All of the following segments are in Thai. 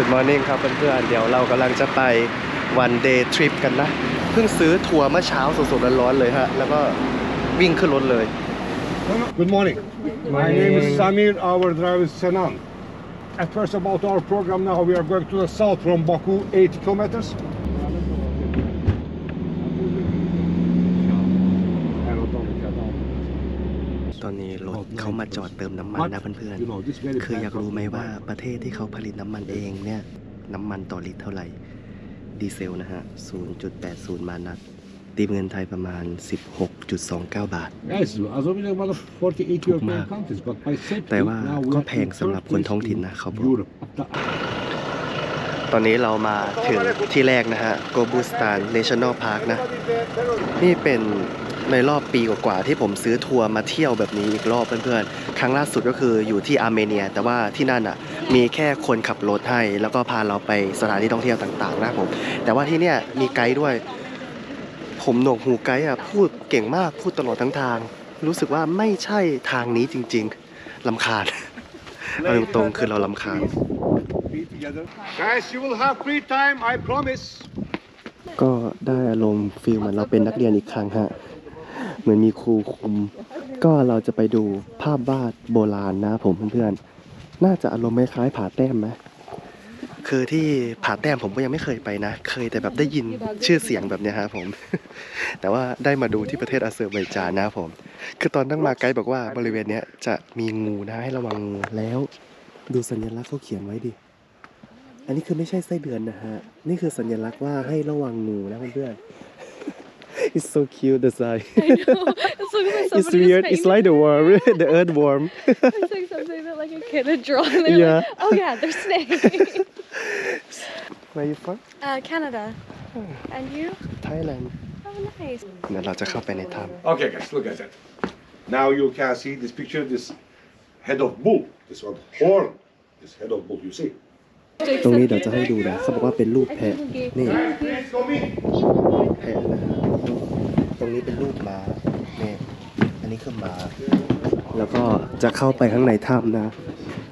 Good morning ครับเพื่อนๆเดี๋ยวเรากำลังจะไป one day trip กันนะ เพิ่งซื้อทัวร์เมื่อเช้าสดๆร้อนๆเลยฮะ แล้วก็วิ่งขึ้นรถเลย Good morning. My name is Samir. Our driver is Senan. At first, about our program now, we are going to the south from Baku, 80 kilometers. ตอนนี้รถ เขามาจอดเติมน้ำมันนะเพื่อนๆคืออยากรู้ไหมว่าประเทศที่เขาผลิตน้ำมันเองเนี่ยน้ำมันต่อลิตรเท่าไหร่ ดีเซลนะฮะ 0.80 มานัดตีเป็นเงินไทยประมาณ 16.29 บาท Yes, Azerbaijan is one of 48 Çok European mahal. countries, but by safety, แต่ว่า now we ก็ are แพ in งสำหรับ third คน place ท้องถิ่น in นะเขาบอก Europe. After ตอนนี้เรามาถึงที่แรกนะฮะ โกบูสตานเนชั่นแนลพาร์คนะ นี่เป็น ในรอบปีกว่าๆที่ผมซื้อทัวร์มาเที่ยวแบบนี้อีกรอบเพื่อนๆ ครั้งล่าสุดก็คืออยู่ที่อาร์เมเนีย แต่ว่าที่นั่นอะมีแค่คนขับรถให้ แล้วก็พาเราไปสถานที่ท่องเที่ยวต่างๆนะผม แต่ว่าที่เนี่ยมีไกด์ด้วย ผมหนวกหูไกด์อะพูดเก่งมากพูดตลอดทั้งทาง รู้สึกว่าไม่ใช่ทางนี้จริงๆลำคาญเอาตรงๆคือเราลำคาญ be together. Guys, you will have free time, I promise. ก็ได้อารมณ์ฟีลเหมือนเราเป็นนักเรียนอีกครั้งฮะเห มือนมีครูคุม ก็เราจะไปดูภาพวาดโบราณนะผมเพื่อนๆ น่าจะอารมณ์คล้ายๆผาแต้มไหมคือที่ผาแต้มผมก็ยังไม่เคยไปนะ เคยแต่แบบได้ยินชื่อเสียงแบบเนี้ยฮะผม แต่ว่าได้มาดูที่ประเทศอาเซอร์ไบจานนะผม คือตอนนั่งมาไกด์บอกว่าบริเวณเนี้ยจะมีงูนะให้ระวังงูแล้ว ดูสัญลักษณ์เขาเขียนไว้ดิ อันนี้คือไม่ใช่ไส้เดือนนะฮะ นี่คือสัญลักษณ์ว่าให้ระวังงูนะเพื่อนๆ It's so cute the sign I know. It's like somebody's It's weird It's like the worm the earthworm It's like something that like a kid had drawn. They're Yeah. like, oh yeah, they're snakes. Where you from uh, Canada. And you? Thailand Oh, nice. เดี๋ยวเราจะเข้าไปในถ้ Okay, guys, look at that. Now you can see this picture, this head of bull, this one horn, this head of bull, you see. ำตรงนี้เดี๋ยวจะให้ดูนะเขาบอกว่าเป็นรูปแพะ นี่ Guys, please come in. แพะนะฮะ ตรงนี้เป็นรูปม้านี่อันนี้คือม้า แล้วก็จะเข้าไปข้างในถ้ำนะ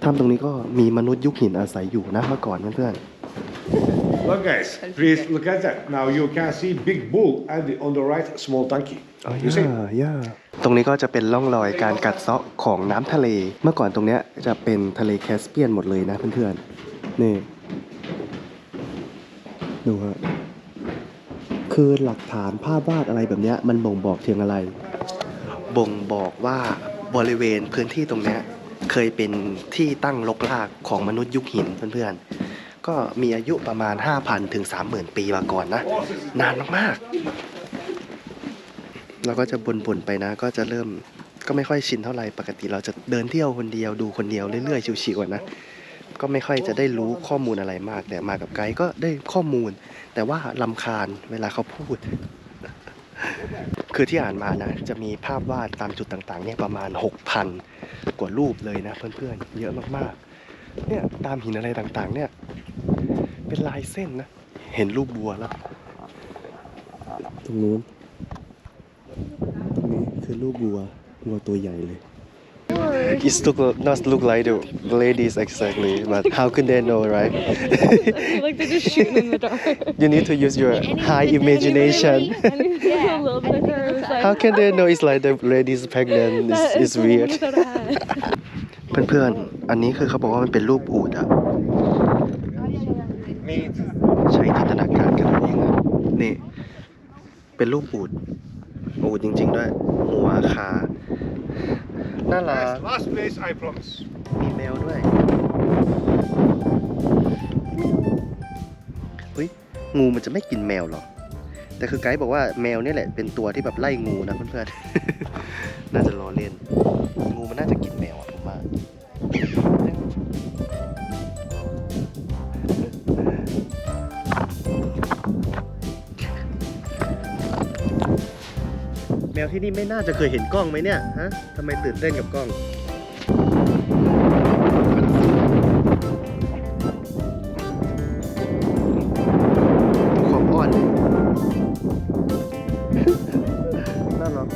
ถ้ำตรงนี้ก็มีมนุษย์ยุคหินอาศัยอยู่นะเมื่อก่อนเพื่อนๆ Look, guys, please look at that. Now you can see big bull and the, on the right, small donkey. You see? ย่าย่าตรงนี้ก็จะเป็นร่องรอยการกัดเซาะของน้ำทะเล เมื่อก่อนตรงเนี้ยจะเป็นทะเลแคสเปียนหมดเลยนะเพื่อนๆ นี่ ดูฮะ คือหลักฐานภาพวาดอะไรแบบนี้มันบ่งบอกถึงอะไร บ่งบอกว่าบริเวณพื้นที่ตรงนี้เคยเป็นที่ตั้งลกลากของมนุษย์ยุคหินเพื่อนๆ ก็มีอายุประมาณ 5,000 ถึง 30,000 ปีมาก่อนนะ นานมากๆ เราก็จะบ่นๆ ไปนะ ก็จะเริ่มก็ไม่ค่อยชินเท่าไหร่ปกติเราจะเดินเที่ยวคนเดียวดูคนเดียวเรื่อยๆ ชิวๆนะ ก็ไม่ค่อยจะได้รู้ข้อมูลอะไรมาก แต่มากับไกด์ก็ได้ข้อมูล แต่ว่าลำคาญเวลาเขาพูด คือที่อ่านมานะ จะมีภาพวาดตามจุดต่างๆเนี่ยประมาณ 6,000 กว่ารูปเลยนะ เพื่อนๆ เยอะมากๆ เนี่ยตามหินอะไรต่างๆ เนี่ย เป็นลายเส้นนะ เห็นรูปบัวแล้ว ตรงนู้น ตรงนี้คือรูปวัววัวตัวใหญ่เลย It look not look like the ladies exactly but how can they know right I feel like they're just shooting in the dark. you need to use your high imagination yeah. a little bit of curves. like, how can they know it's like the ladies pregnant it's, that it's is the one weird without a hat. เพื่อนๆ อันนี้คือเขาบอกว่ามันเป็นรูปอูดอะ Meat. ใช้จินตนาการกันเอาเองอะนี่ เป็นรูปอูดอูดจริง ๆ ด้วย หัวขา น่ารัก Guys, last place, I promise. มีแมวด้วยเฮ้ยงูมันจะไม่กินแมวหรอ แต่คือไกด์บอกว่าแมวเนี่ยแหละเป็นตัวที่แบบไล่งูนะเพื่อนๆ น่าจะล้อเล่น งูมันน่าจะกิน ที่นี่ไม่น่าจะเคยเห็นกล้องไหมเนี่ยฮะทำไมตื่นเต้นกับกล้องดูความอ้อนเลยน่ารัก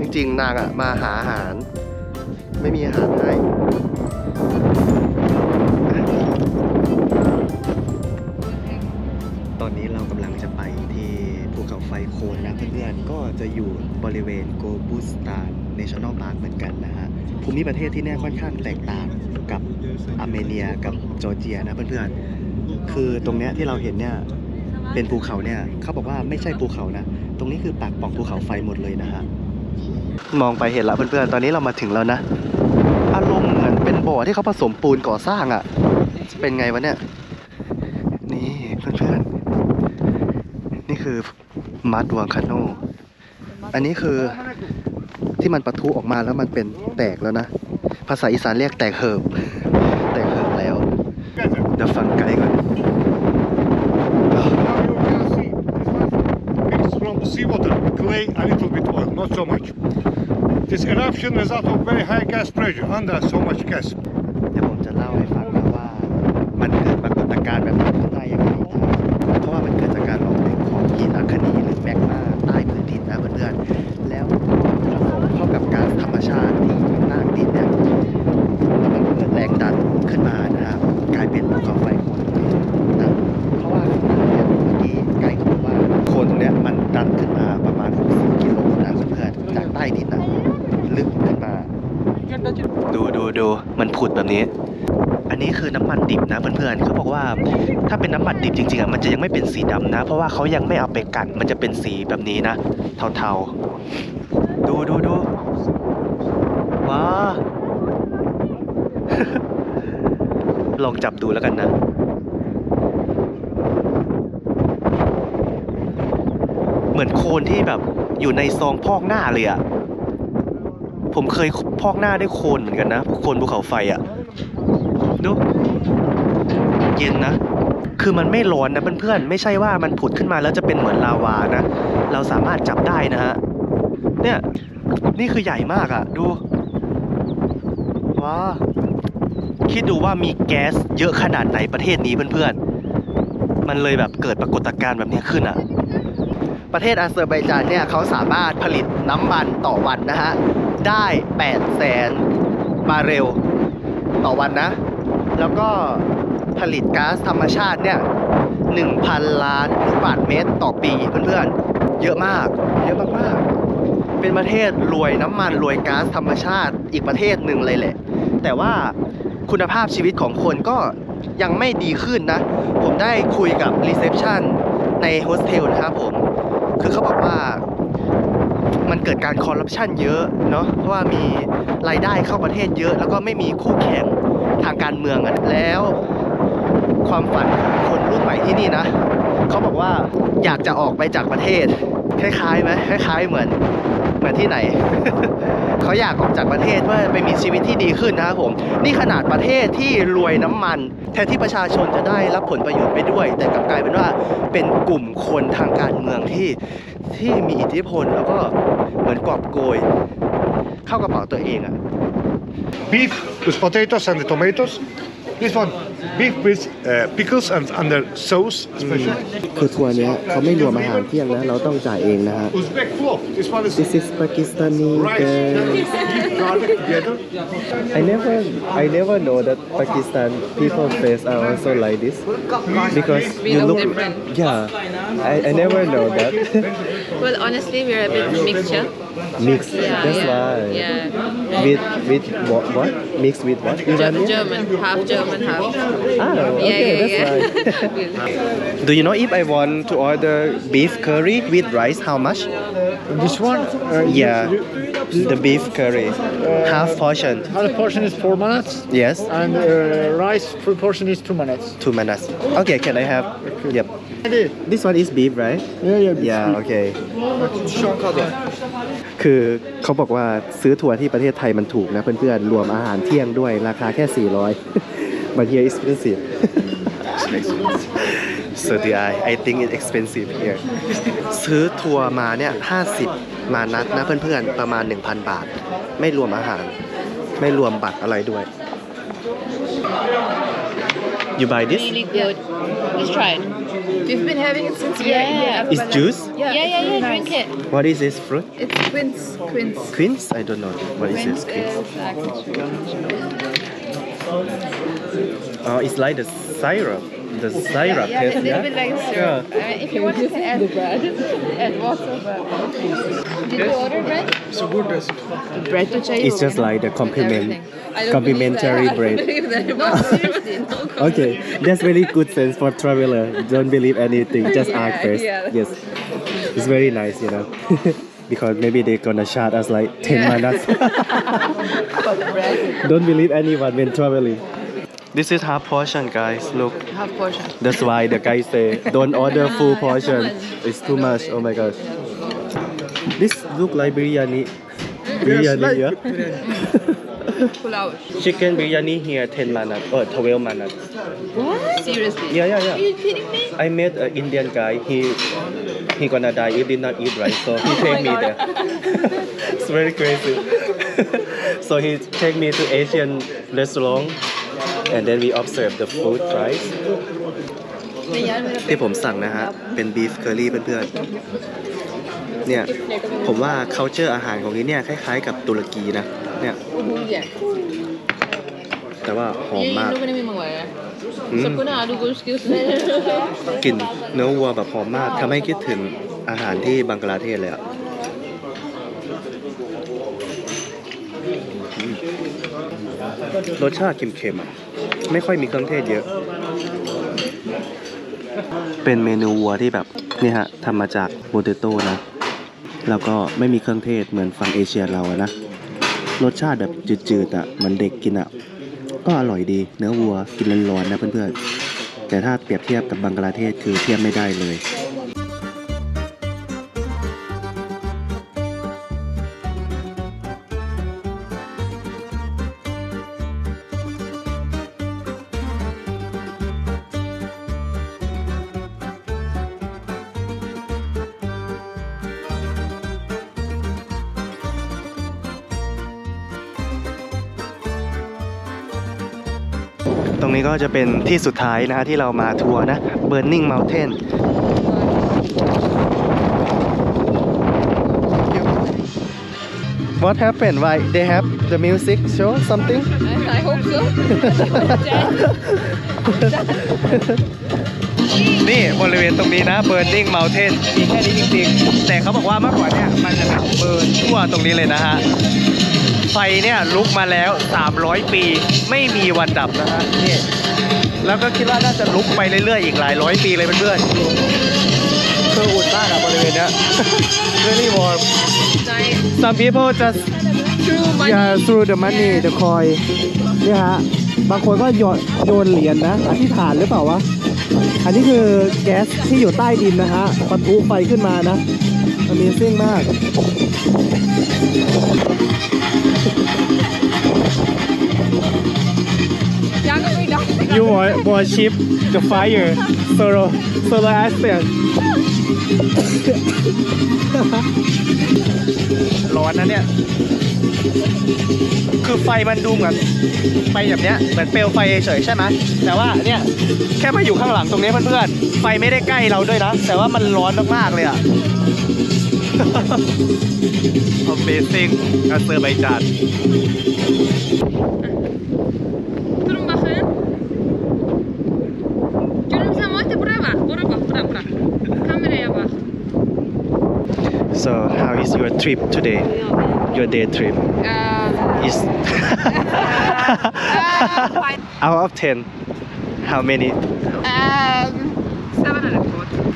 จริงๆนางอะมาหาอาหาร ไม่มีอาหารให้ โคนนะเพื่อนๆ ก็จะอยู่บริเวณโกบูสตานเนชั่นแนลพาร์คเหมือนกันนะฮะ ภูมิประเทศที่เนี่ยค่อนข้างแตกต่างกับอาร์เมเนียกับจอร์เจียนะเพื่อนๆ คือตรงเนี้ยที่เราเห็นเนี่ยเป็นภูเขาเนี่ยเขาบอกว่าไม่ใช่ภูเขานะ ตรงนี้คือปากป่องภูเขาไฟหมดเลยนะฮะ มองไปเห็นแล้วเพื่อนๆ ตอนนี้เรามาถึงแล้วนะ อารมณ์เหมือนเป็นบ่อที่เขาผสมปูนก่อสร้างอะ่ะ เป็นไงวะเนี่ย นี่เพื่อนๆ นี่คือ มัดวงคาโน อันนี้คือที่มันปะทุออกมาแล้วมันเป็นแตกแล้วนะ ภาษาอีสานเรียกแตกเหิบ แตกเหิบแล้ว เดี๋ยวฟังไกด์ก่อน Now you can see this one mixed from seawater, clay, a little bit oil, not so much. This eruption result of very high gas pressure under so much gas. เดี๋ยวผมจะเล่าให้ฟังนะว่า มันเกิดปรากฏการณ์แบบนี้ ๆจากใต้ดินนะลึกขึ้นมา ดูดูดูมันผุดแบบนี้ อันนี้คือน้ำมันดิบนะเพื่อนๆเขาบอกว่าถ้าเป็นน้ำมันดิบจริงๆอะมันจะยังไม่เป็นสีดำนะ เพราะว่าเขายังไม่เอาไปกัน มันจะเป็นสีแบบนี้นะ เทาๆ ดูดูดูว้าลองจับดูแล้วกันนะเหมือนโคลนที่แบบอยู่ในซองพอกหน้าเลยอะ ผมเคยพอกหน้าด้วยโคลนเหมือนกันนะโคลนภูเขาไฟอะ่ะดูเย็นนะ คือมันไม่ร้อนนะเพื่อนๆไม่ใช่ว่ามันผุดขึ้นมาแล้วจะเป็นเหมือนลาวานะ เราสามารถจับได้นะฮะเนี่ยนี่คือใหญ่มากอะ่ะ ดูว้าคิดดูว่ามีแก๊สเยอะขนาดไหนประเทศนี้เพื่อนๆ มันเลยแบบเกิดปรากฏการณ์แบบนี้ขึ้นอะ ประเทศอาเซอร์ไบจานเนี่ยเขาสามารถผลิตน้ำมันต่อวันนะฮะ ได้8แสนบาเรลต่อวันนะ แล้วก็ผลิตก๊าซธรรมชาติเนี่ย 1,000 ล้านลูกบาศก์เมตรต่อปีเพื่อนๆ เยอะมาก เยอะมากๆ เป็นประเทศรวยน้ำมันรวยก๊าซธรรมชาติอีกประเทศหนึ่งเลยแหละ แต่ว่าคุณภาพชีวิตของคนก็ยังไม่ดีขึ้นนะ ผมได้คุยกับรีเซพชันในโฮสเทลนะครับผม คือเขาบอกว่า มันเกิดการคอร์รัปชันเยอะเนาะเพราะว่ามีรายได้เข้าประเทศเยอะ แล้วก็ไม่มีคู่แข่งทางการเมืองอะแล้ว ความฝันของคนรุ่นใหม่ที่นี่นะเขาบอกว่าอยากจะออกไปจากประเทศ คล้ายๆไหมคล้ายๆเหมือนเหมือนที่ไหน เขาอยากออกจากประเทศเพื่อไปมีชีวิตที่ดีขึ้นนะครับผม นี่ขนาดประเทศที่รวยน้ำมัน แทนที่ประชาชนจะได้รับผลประโยชน์ไปด้วย แต่กลับกลายเป็นว่าเป็นกลุ่มคนทางการเมืองที่ที่มีอิทธิพลแล้วก็เหมือนกอบโกย เข้ากระเป๋าตัวเองอะ Beef with potatoes and the tomatoes. This one, beef with uh, pickles and under sauce special. คือทัวร์เนี้ยเขาไม่รวมอาหารเที่ยงนะ เราต้องจ่ายเองนะฮะ Uzbek plov. This one is This is Pakistani rice, beef, garlic together. I never I never know that Pakistan people face are also like this because you look yeah I, I never know that Well, honestly, we're a bit mixture. mixed Yeah, that's yeah, why Yeah. with with what what? Mixed with what? Ger- Iranian German, half German, half. ah okay yeah, that's yeah. right. Do you know if I want to order beef curry with rice how much? This one? Uh, yeah. the beef curry. Half portion. Half portion is four minutes, yes. And uh, rice full portion is two minutes. two minutes. Okay can I have? Yep this one is beef right Yeah, yeah. yeah okay คือเขาบอกว่าซื้อทัวร์ที่ประเทศไทยมันถูกนะเพื่อนๆ รวมอาหารเที่ยงด้วยราคาแค่ 400 but here expensive so the I I think it expensive here ซื้อทัวร์มาเนี่ย 50 มานัดนะเพื่อนๆ ประมาณ 1,000 บาท ไม่รวมอาหาร ไม่รวมบัตรอะไรด้วย you buy this Really good. Let's try it. We've been having it since we Yeah. were in the it's juice Yeah, yeah, yeah. Drink it. what is this fruit It's quince, quince. quince I don't know what is this quince is Oh, it's like the syrup. The syrup Yeah, taste a little bit like syrup. I mean, if you want, you can add, bread, add water. But did you order bread? It's a good rest. Bread to chai. it's just like the compliment complimentary bread No, seriously. okay that's very good sense for traveler don't believe anything just Yeah, ask first yeah. yes it's very nice you know because maybe they're gonna charge us like 10 Yeah. minutes For the bread. don't believe anyone when traveling this is half portion guys look Half portion. That's why the guy say don't order full ah, portion. It's too much. Oh my gosh. This look like biryani. Biryani, yeah. Pulao. Chicken biryani here 10 minutes or 12 minutes. What? Seriously. Yeah, yeah, Are you kidding me? I met an Indian guy. He he gonna die if did not eat right. So he oh take me there. it's very crazy. so he take me to Asian restaurant, and then we observe the food price. ที่ผมสั่งนะฮะ เป็นบีฟเคอรี่เพื่อนๆ เนี่ย ผมว่า culture อาหารของที่เนี่ย คล้ายๆ กับตุรกีนะ เนี่ย แต่ว่าหอมมาก Ini ni memang wah. อืม Siapa nak ada ghost skills ni? กลิ่นเนื้อวัวแบบหอมมากทำให้คิดถึงอาหารที่บังกลาเทศเลยอะอืมรสชาติเค็มๆอะ ไม่ค่อยมีเครื่องเทศเยอะ เป็นเมนูวัวที่แบบนี่ฮะทำมาจากโปเตโต้นะแล้วก็ไม่มีเครื่องเทศเหมือนฝั่งเอเชียเราอะนะรสชาติแบบจืดๆอะมันเด็กกินอะก็อร่อยดี เนื้อวัวกินร้อนๆนะเพื่อนๆแต่ถ้าเปรียบเทียบกับบังกลาเทศคือเทียบไม่ได้เลย ก็จะเป็นที่สุดท้ายนะฮะที่เรามาทัวร์นะ Burning Mountain What happened? Why they have the music show something? I hope so. นี่บริเวณตรงนี้นะ Burning Mountain มีแค่นี้จริงๆ แต่เขาบอกว่าเมื่อก่อนเนี่ย มันจะแบบเบิร์นทั่วตรงนี้เลยนะฮะ ไฟเนี่ยลุกมาแล้ว 300 ปีไม่มีวันดับนะฮะนี่ แล้วก็คิดว่าน่าจะลุกไปเรื่อยๆ อีกหลายร้อยปีเลยเพื่อนๆคืออุ่นมากอะบริเวณเนี้ย really warm some people just yeah through the money the coin เนี่ยฮะ บางคนก็โยนโยนเหรียญนะอธิษฐานหรือเปล่าวะ อันนี้คือแก๊สที่อยู่ใต้ดินนะฮะปะทุไฟขึ้นมานะ Amazing มาก You wa- worship the fire solar solar aspect ร้อนนะเนี่ย คือไฟมันดูเหมือนไฟแบบเนี้ยเหมือนเปลวไฟเฉยๆใช่ไหมแต่ว่าเนี่ยแค่มาอยู่ข้างหลังตรงนี้เพื่อนๆไฟไม่ได้ใกล้เราด้วยนะ แต่ว่ามันร้อนมากๆเลยอะ Amazing อาเซอร์ไบจาน trip today your day trip Uh, is out of 10 how many um, seven and a quarter.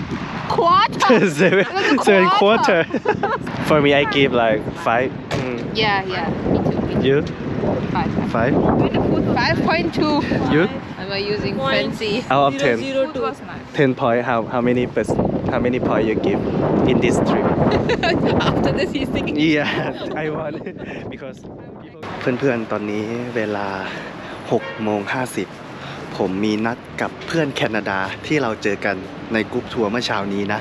Quarter? seven Like seven quarter. quarter for me I give like five Mm, Yeah, yeah. Me too. Me too. you Five. five Five point two. you Am I using fancy? out of 10 Zero two. 10 point how how many percent how many point you give in this trip After this, he's thinking. Yeah I want because เพื่อนๆ ตอนนี้เวลา6โมง50 ผมมีนัดกับเพื่อนแคนาดาที่เราเจอกันในกรุ๊ปทัวร์เมื่อเช้านี้นะ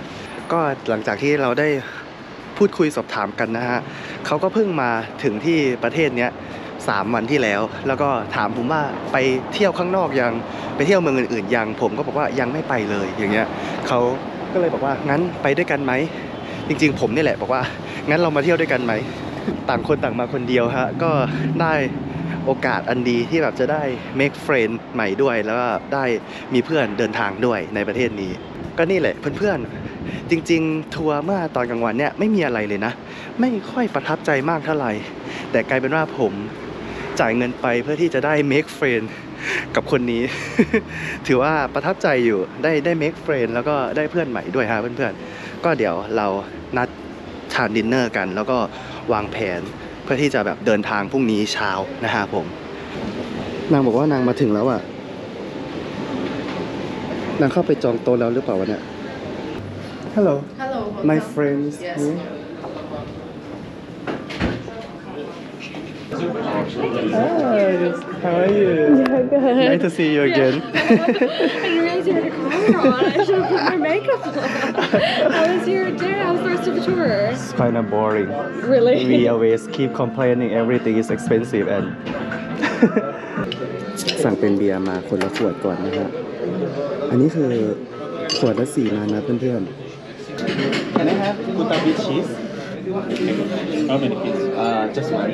ก็หลังจากที่เราได้พูดคุยสอบถามกันนะฮะเขาก็เพิ่งมาถึงที่ประเทศเนี้ยสามวันที่แล้ว แล้วก็ถามผมว่าไปเที่ยวข้างนอกยังไปเที่ยวเมืองอื่นๆยัง ผมก็บอกว่ายังไม่ไปเลยอย่างเงี้ยเขา ก็เลยบอกว่างั้นไปด้วยกันไหม จริงๆ ผมนี่แหละบอกว่า งั้นเรามาเที่ยวด้วยกันไหม ต่างคนต่างมาคนเดียวฮะ ก็ได้โอกาสอันดีที่แบบจะได้ make friend ใหม่ด้วย แล้วก็ได้มีเพื่อนเดินทางด้วยในประเทศนี้ ก็นี่แหละเพื่อนๆ จริงๆ ทัวร์เมื่อตอนกลางวันเนี่ยไม่มีอะไรเลยนะ ไม่ค่อยประทับใจมากเท่าไหร่ แต่กลายเป็นว่าผมจ่ายเงินไปเพื่อที่จะได้ make friend กับคนนี้ ถือว่าประทับใจอยู่ได้ได้ make friend แล้วก็ได้เพื่อนใหม่ด้วยฮะเพื่อนๆ ก็เดี๋ยวเรานัดทานดินเนอร์กัน แล้วก็วางแผนเพื่อที่จะแบบเดินทางพรุ่งนี้เช้านะฮะผม นางบอกว่านางมาถึงแล้วอะนางเข้าไปจองโต๊ะแล้วหรือเปล่าวะเนี่ย Hello Hello. my friends Yes. Hi, how are you? Nice to see you again. I didn't realize you had a camera on. I should have put my makeup on. How was your day? How was the rest of the tour? It's kind of boring. Really? We always keep complaining everything is expensive and สั่งเป็นเบียร์มาคนละขวดก่อนนะฮะ อันนี้คือขวดละสี่ล้านนะเพื่อน Can I have Utabi cheese? How many pieces? Uh, just one.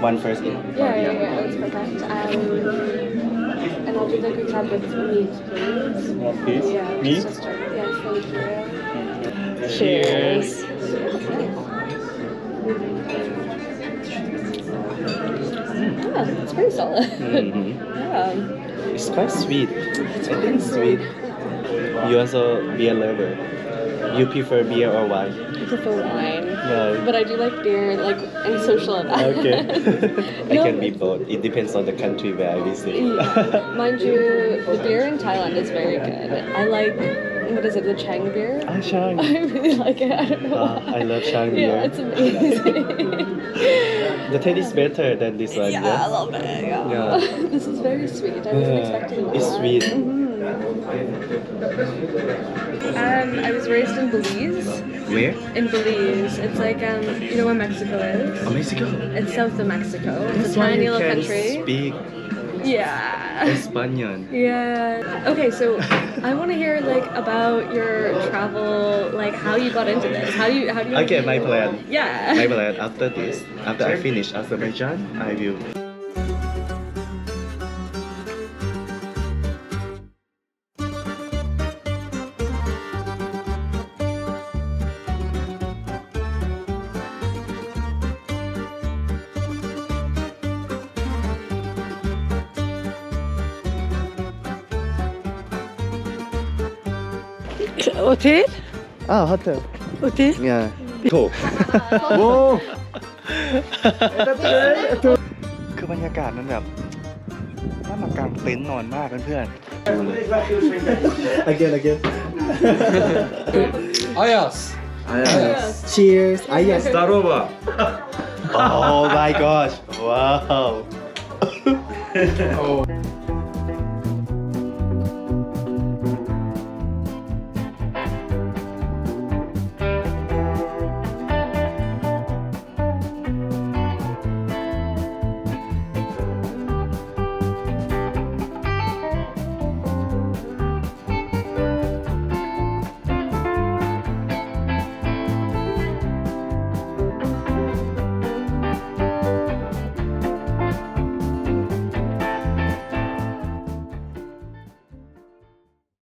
One first. Yeah, yeah, yeah. That's perfect. Um, and I'll do the quick tab with meat, please. One piece. Yeah, Meat? just yeah, thank you. Cheers. Yeah, it's pretty solid. Mhm. yeah. It's quite sweet. I think sweet. You also beer lover. You prefer beer or wine? I prefer wine. No. But I do like beer, like in social events. Okay. I No, can be both. It depends on the country where I visit. Mind you, the beer in Thailand is very good. I like, what is it, the Chang beer? Ah, Shang. I really like it. I don't know Ah, why. I love Shang Yeah, beer. it's amazing. The taste is better than this one. yeah, I love it. Yeah. Yeah. this is very sweet. I wasn't Yeah, expecting that. it's sweet. Mhm. Um, I was raised in Belize. Where? In Belize, it's like um, you know where Mexico is? Oh, Mexico. It's south of Mexico. It's That's a tiny little country. speak Yeah. Espanyol. Yeah. Okay, so I want to hear like about your travel, like how you got into this. How do you how do you? Okay, my plan. Yeah. My plan after this, after I finish Azerbaijan, I will โอเทส ๆ อ้าวฮัตเตอร์ โอเทส เนี่ยโถโว้ คือบรรยากาศมันแบบน่ามากางเต็นท์นอนมากเพื่อนๆ again again Ayas. cheers ayas Здорово. oh my gosh wow